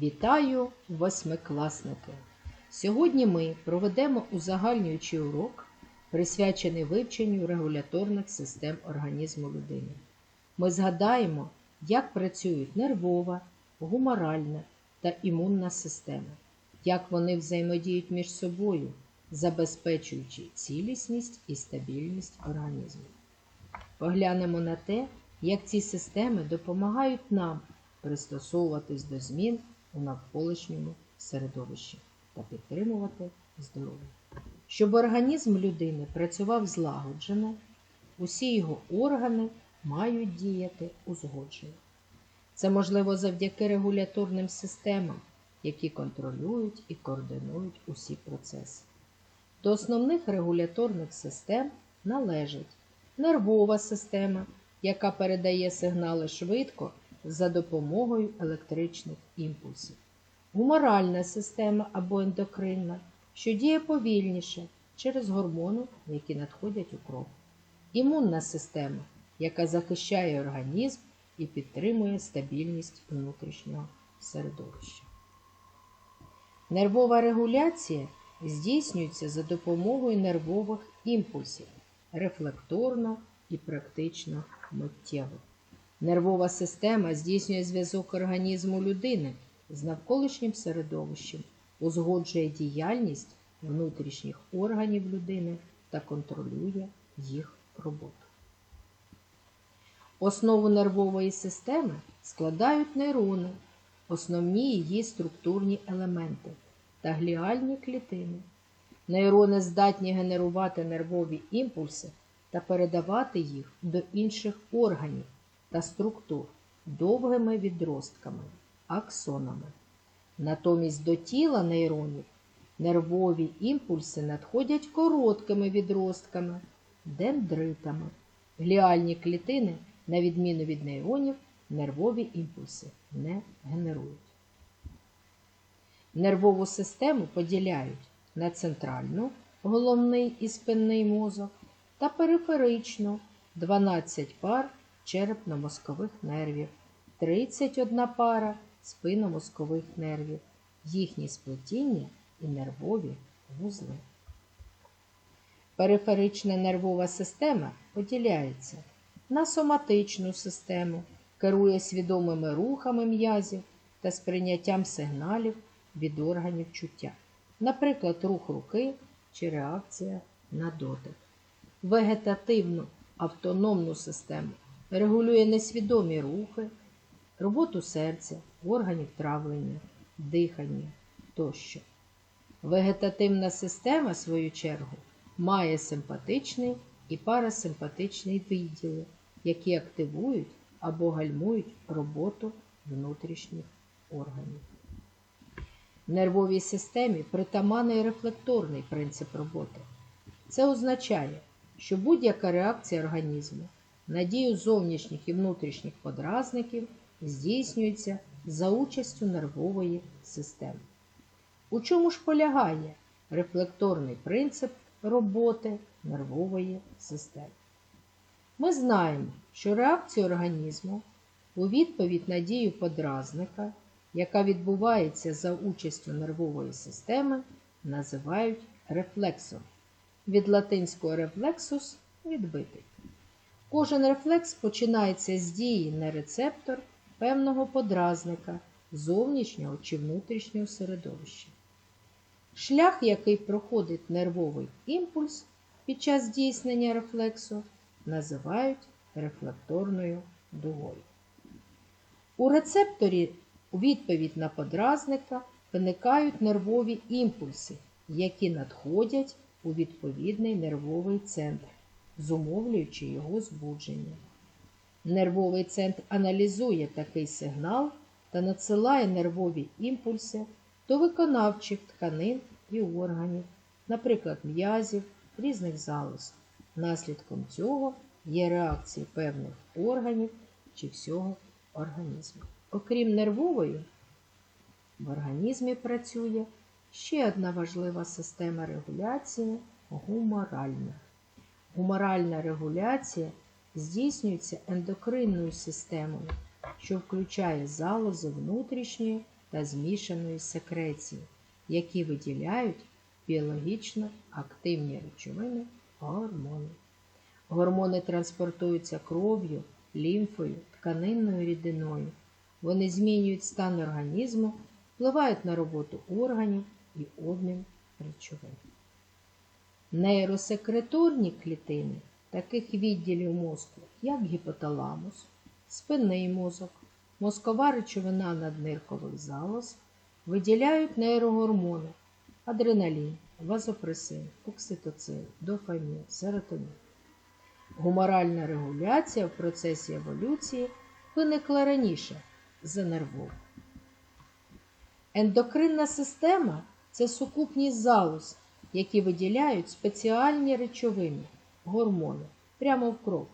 Вітаю, восьмикласники! Сьогодні ми проведемо узагальнюючий урок, присвячений вивченню регуляторних систем організму людини. Ми згадаємо, як працюють нервова, гуморальна та імунна системи, як вони взаємодіють між собою, забезпечуючи цілісність і стабільність організму. Поглянемо на те, як ці системи допомагають нам пристосовуватись до змін у навколишньому середовищі та підтримувати здоров'я. Щоб організм людини працював злагоджено, усі його органи мають діяти узгоджено. Це можливо завдяки регуляторним системам, які контролюють і координують усі процеси. До основних регуляторних систем належить нервова система, яка передає сигнали швидко за допомогою електричних імпульсів, гуморальна система або ендокринна, що діє повільніше через гормони, які надходять у кров, імунна система, яка захищає організм і підтримує стабільність внутрішнього середовища. Нервова регуляція здійснюється за допомогою нервових імпульсів рефлекторно і практично миттєво. Нервова система здійснює зв'язок організму людини з навколишнім середовищем, узгоджує діяльність внутрішніх органів людини та контролює їх роботу. Основу нервової системи складають нейрони, основні її структурні елементи та гліальні клітини. Нейрони здатні генерувати нервові імпульси та передавати їх до інших органів та структур довгими відростками, аксонами. Натомість до тіла нейронів нервові імпульси надходять короткими відростками, дендритами. Гліальні клітини, на відміну від нейронів, нервові імпульси не генерують. Нервову систему поділяють на центральну, головний і спинний мозок, та периферичну 12 пар черепно-мозкових нервів, 31 пара спинномозкових нервів, їхні сплетіння і нервові вузли. Периферична нервова система поділяється на соматичну систему, керує свідомими рухами м'язів та сприйняттям сигналів від органів чуття, наприклад, рух руки чи реакція на дотик. Вегетативну автономну систему регулює несвідомі рухи, роботу серця, органів травлення, дихання тощо. Вегетативна система, в свою чергу, має симпатичний і парасимпатичний відділи, які активують або гальмують роботу внутрішніх органів. В Нервовій системі притаманний рефлекторний принцип роботи. Це означає, що будь-яка реакція організму на дію зовнішніх і внутрішніх подразників здійснюється за участю нервової системи. У чому ж полягає рефлекторний принцип роботи нервової системи? Ми знаємо, що реакцію організму у відповідь на дію подразника, яка відбувається за участю нервової системи, називають рефлексом. Від латинського рефлексус відбитий. Кожен рефлекс починається з дії на рецептор певного подразника зовнішнього чи внутрішнього середовища. Шлях, який проходить нервовий імпульс під час здійснення рефлексу, називають рефлекторною дугою. У рецепторі у відповідь на подразника виникають нервові імпульси, які надходять у відповідний нервовий центр, зумовлюючи його збудження. Нервовий центр аналізує такий сигнал та надсилає нервові імпульси до виконавчих тканин і органів, наприклад, м'язів, різних залоз. Наслідком цього є реакції певних органів чи всього організму. Окрім нервової, в організмі працює ще одна важлива система регуляції гуморальна. Гуморальна регуляція здійснюється ендокринною системою, що включає залози внутрішньої та змішаної секреції, які виділяють біологічно активні речовини гормони. Гормони транспортуються кров'ю, лімфою, тканинною рідиною. Вони змінюють стан організму, впливають на роботу органів і обмін речовин. Нейросекреторні клітини таких відділів мозку, як гіпоталамус, спинний мозок, мозкова речовина надниркових залоз, виділяють нейрогормони адреналін, вазопресин, окситоцин, дофамін, серотонін. Гуморальна регуляція в процесі еволюції виникла раніше за нервову. Ендокринна система це сукупність залоз, які виділяють спеціальні речовини, гормони прямо в кров.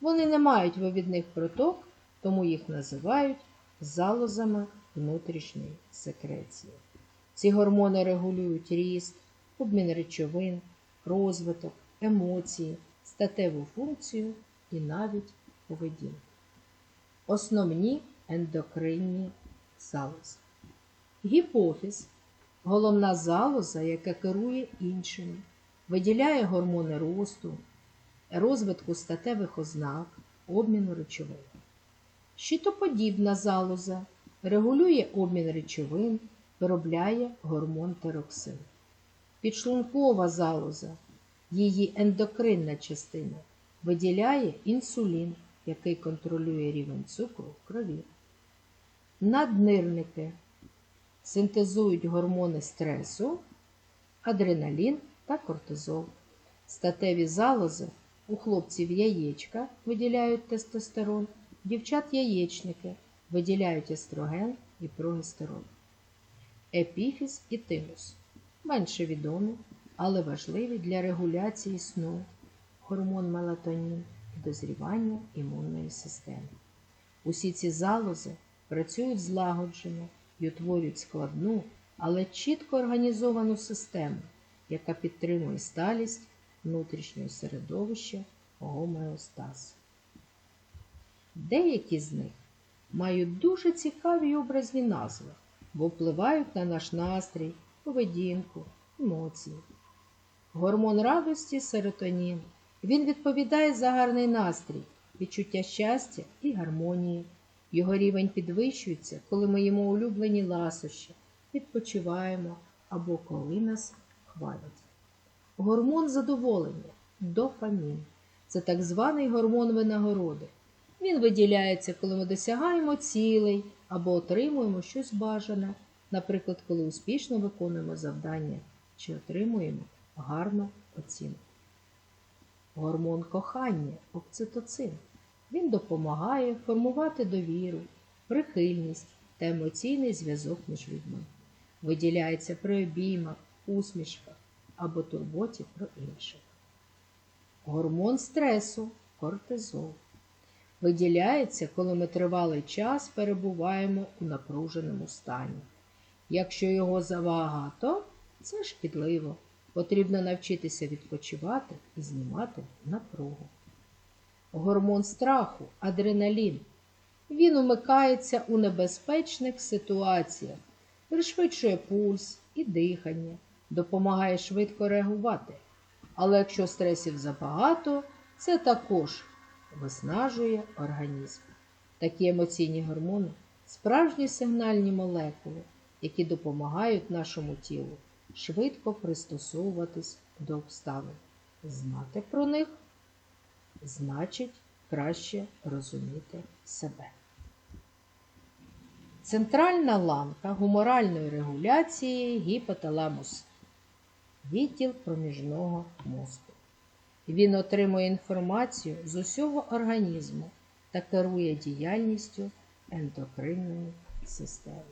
Вони не мають вивідних проток, тому їх називають залозами внутрішньої секреції. Ці гормони регулюють ріст, обмін речовин, розвиток, емоції, статеву функцію і навіть поведінку. Основні ендокринні залози. Гіпофіз головна залоза, яка керує іншими, виділяє гормони росту, розвитку статевих ознак, обміну речовин. Щитоподібна залоза регулює обмін речовин, виробляє гормон тероксин. Підшлункова залоза, її ендокринна частина, виділяє інсулін, який контролює рівень цукру в крові. Наднирники синтезують гормони стресу, адреналін та кортизол. Статеві залози у хлопців яєчка виділяють тестостерон, дівчат яєчники виділяють естроген і прогестерон. Епіфіз і тимус менше відомі, але важливі для регуляції сну, гормон мелатонін і дозрівання імунної системи. Усі ці залози працюють злагоджено і утворюють складну, але чітко організовану систему, яка підтримує сталість внутрішнього середовища гомеостаз. Деякі з них мають дуже цікаві й образні назви, бо впливають на наш настрій, поведінку, емоції. Гормон радості серотонін. Він відповідає за гарний настрій, відчуття щастя і гармонії. Його рівень підвищується, коли ми їмо улюблені ласощі, відпочиваємо або коли нас хвалять. Гормон задоволення дофамін. Це так званий гормон винагороди. Він виділяється, коли ми досягаємо цілей або отримуємо щось бажане, наприклад, коли успішно виконуємо завдання чи отримуємо гарну оцінку. Гормон кохання окситоцин. Він допомагає формувати довіру, прихильність та емоційний зв'язок між людьми. Виділяється при обіймах, усмішках або турботі про інших. Гормон стресу кортизол. Виділяється, коли ми тривалий час перебуваємо у напруженому стані. Якщо його забагато, це шкідливо. Потрібно навчитися відпочивати і знімати напругу. Гормон страху, адреналін. Він умикається у небезпечних ситуаціях, пришвидшує пульс і дихання, допомагає швидко реагувати. Але якщо стресів забагато, це також виснажує організм. Такі емоційні гормони справжні сигнальні молекули, які допомагають нашому тілу швидко пристосовуватись до обставин. Знати про них значить краще розуміти себе. Центральна ланка гуморальної регуляції гіпоталамус відділ проміжного мозку. Він отримує інформацію з усього організму та керує діяльністю ендокринної системи.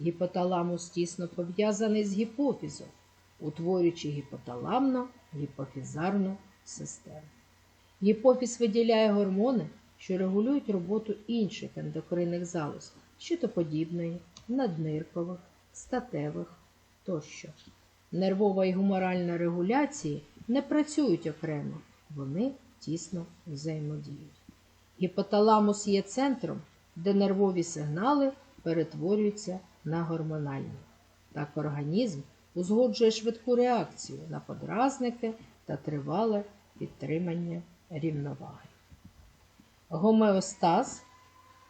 Гіпоталамус тісно пов'язаний з гіпофізом, утворюючи гіпоталамно гіпофізарну систему. Гіпофіз виділяє гормони, що регулюють роботу інших ендокринних залоз, щитоподібної, надниркових, статевих тощо. Нервова і гуморальна регуляції не працюють окремо, вони тісно взаємодіють. Гіпоталамус є центром, де нервові сигнали перетворюються на гормональну. Так організм узгоджує швидку реакцію на подразники та тривале підтримання рівноваги. Гомеостаз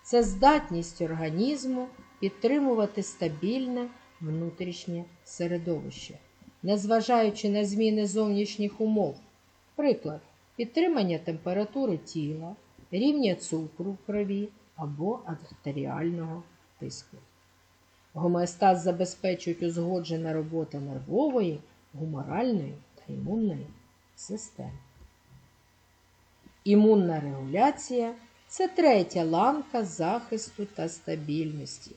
це здатність організму підтримувати стабільне внутрішнє середовище, незважаючи на зміни зовнішніх умов. Приклад підтримання температури тіла, рівня цукру в крові або артеріального тиску. Гомеостаз забезпечують узгоджена робота нервової, гуморальної та імунної системи. Імунна регуляція це третя ланка захисту та стабільності.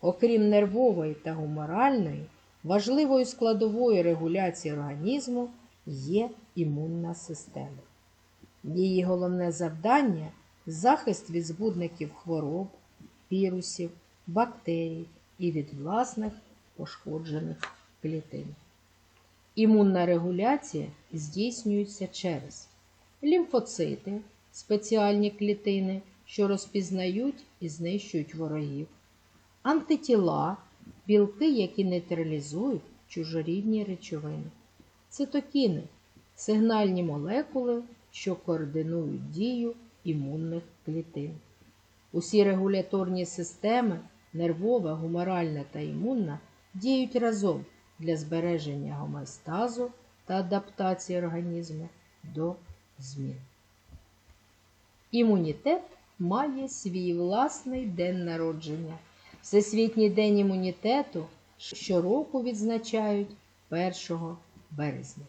Окрім нервової та гуморальної, важливою складовою регуляції організму є імунна система. Її головне завдання захист від збудників хвороб, вірусів, бактерій і від власних пошкоджених клітин. Імунна регуляція здійснюється через лімфоцити, спеціальні клітини, що розпізнають і знищують ворогів, антитіла, білки, які нейтралізують чужорідні речовини, цитокіни, сигнальні молекули, що координують дію імунних клітин. Усі регуляторні системи нервова, гуморальна та імунна діють разом для збереження гомеостазу та адаптації організму до змін. Імунітет має свій власний день народження. Всесвітній день імунітету щороку відзначають 1 березня.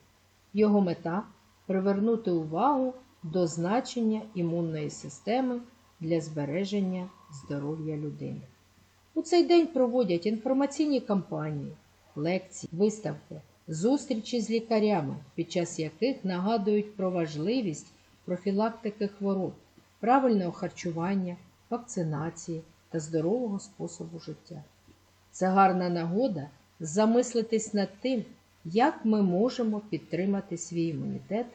Його мета привернути увагу до значення імунної системи для збереження здоров'я людини. У цей день проводять інформаційні кампанії, лекції, виставки, зустрічі з лікарями, під час яких нагадують про важливість профілактики хвороб, правильного харчування, вакцинації та здорового способу життя. Це гарна нагода замислитись над тим, як ми можемо підтримати свій імунітет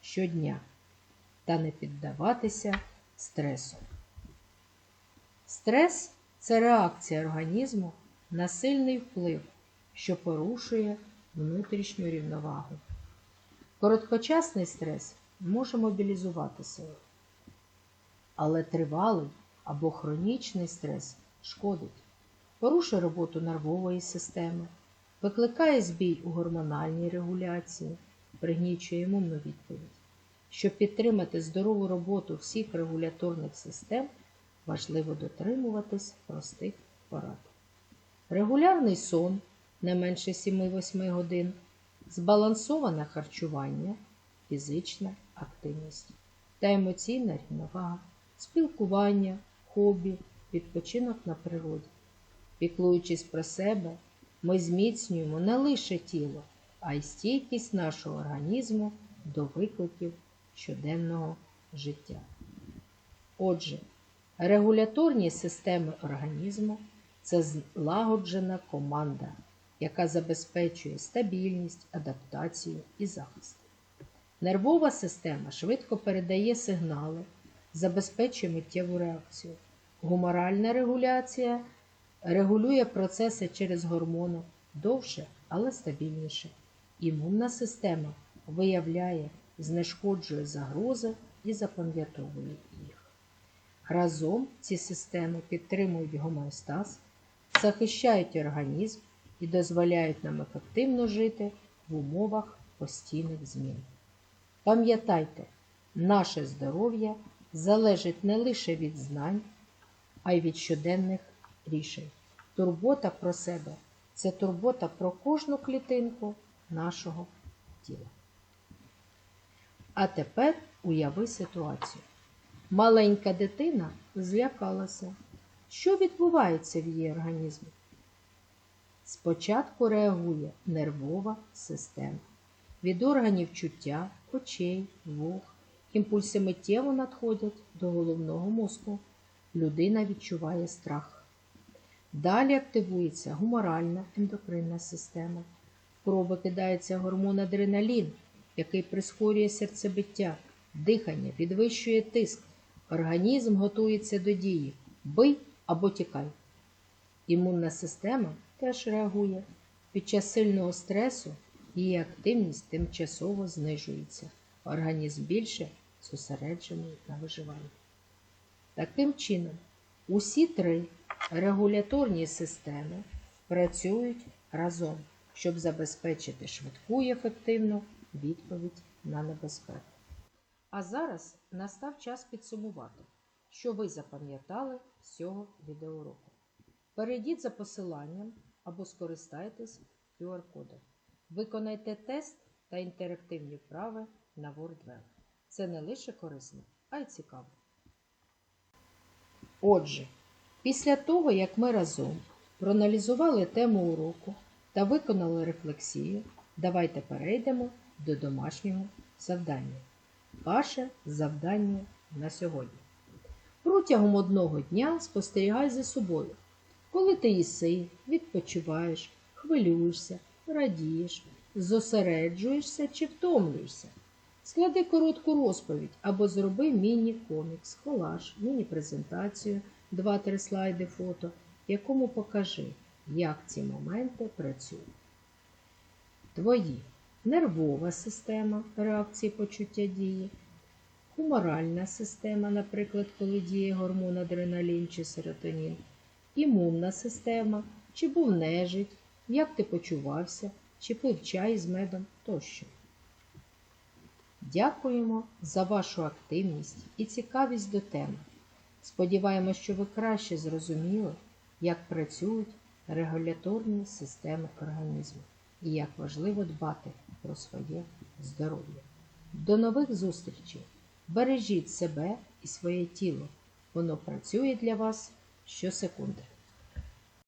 щодня та не піддаватися стресу. Стрес це реакція організму на сильний вплив, що порушує внутрішню рівновагу. Короткочасний стрес може мобілізувати сили, але тривалий або хронічний стрес шкодить, порушує роботу нервової системи, викликає збій у гормональній регуляції, пригнічує імунну відповідь. Щоб підтримати здорову роботу всіх регуляторних систем, важливо дотримуватись простих порад. Регулярний сон не менше 7-8 годин, збалансоване харчування, фізична активність та емоційна рівновага, спілкування, хобі, відпочинок на природі. Піклуючись про себе, ми зміцнюємо не лише тіло, а й стійкість нашого організму до викликів щоденного життя. Отже, регуляторні системи організму це злагоджена команда, яка забезпечує стабільність, адаптацію і захист. Нервова система швидко передає сигнали, забезпечує миттєву реакцію. Гуморальна регуляція регулює процеси через гормони довше, але стабільніше. Імунна система виявляє, знешкоджує загрози і запам'ятовує їх. Разом ці системи підтримують гомеостаз, захищають організм і дозволяють нам ефективно жити в умовах постійних змін. Пам'ятайте, наше здоров'я залежить не лише від знань, а й від щоденних рішень. Турбота про себе це турбота про кожну клітинку нашого тіла. А тепер уяви ситуацію. Маленька дитина злякалася. Що відбувається в її організмі? Спочатку реагує нервова система. Від органів чуття, очей, вух, імпульси миттєво надходять до головного мозку. Людина відчуває страх. Далі активується гуморальна ендокринна система. В кров викидається гормон адреналін, який прискорює серцебиття, дихання, підвищує тиск. Організм готується до дії. Бий або тікай. Імунна система теж реагує. Під час сильного стресу її активність тимчасово знижується. Організм більше зосереджений на виживанні. Таким чином, усі три регуляторні системи працюють разом, щоб забезпечити швидку і ефективну відповідь на небезпеку. А зараз настав час підсумувати, що ви запам'ятали з цього відеоуроку. Перейдіть за посиланням або скористайтесь QR-кодом. Виконайте тест та інтерактивні вправи на WordWeb. Це не лише корисно, а й цікаво. Отже, після того, як ми разом проаналізували тему уроку та виконали рефлексію, давайте перейдемо до домашнього завдання. Ваше завдання на сьогодні. Протягом одного дня спостерігай за собою. Коли ти їси, відпочиваєш, хвилюєшся, радієш, зосереджуєшся чи втомлюєшся. Склади коротку розповідь або зроби міні-комікс, колаж, міні-презентацію, 2-3 слайди фото, якому покажи, як ці моменти працюють. Твої нервова система реакції почуття дії, гуморальна система, наприклад, коли діє гормон адреналін чи серотонін, імунна система, чи був нежить, як ти почувався, чи пив чай з медом тощо. Дякуємо за вашу активність і цікавість до теми. Сподіваємось, що ви краще зрозуміли, як працюють регуляторні системи організму і як важливо дбати про своє здоров'я. До нових зустрічей! Бережіть себе і своє тіло. Воно працює для вас щосекунди.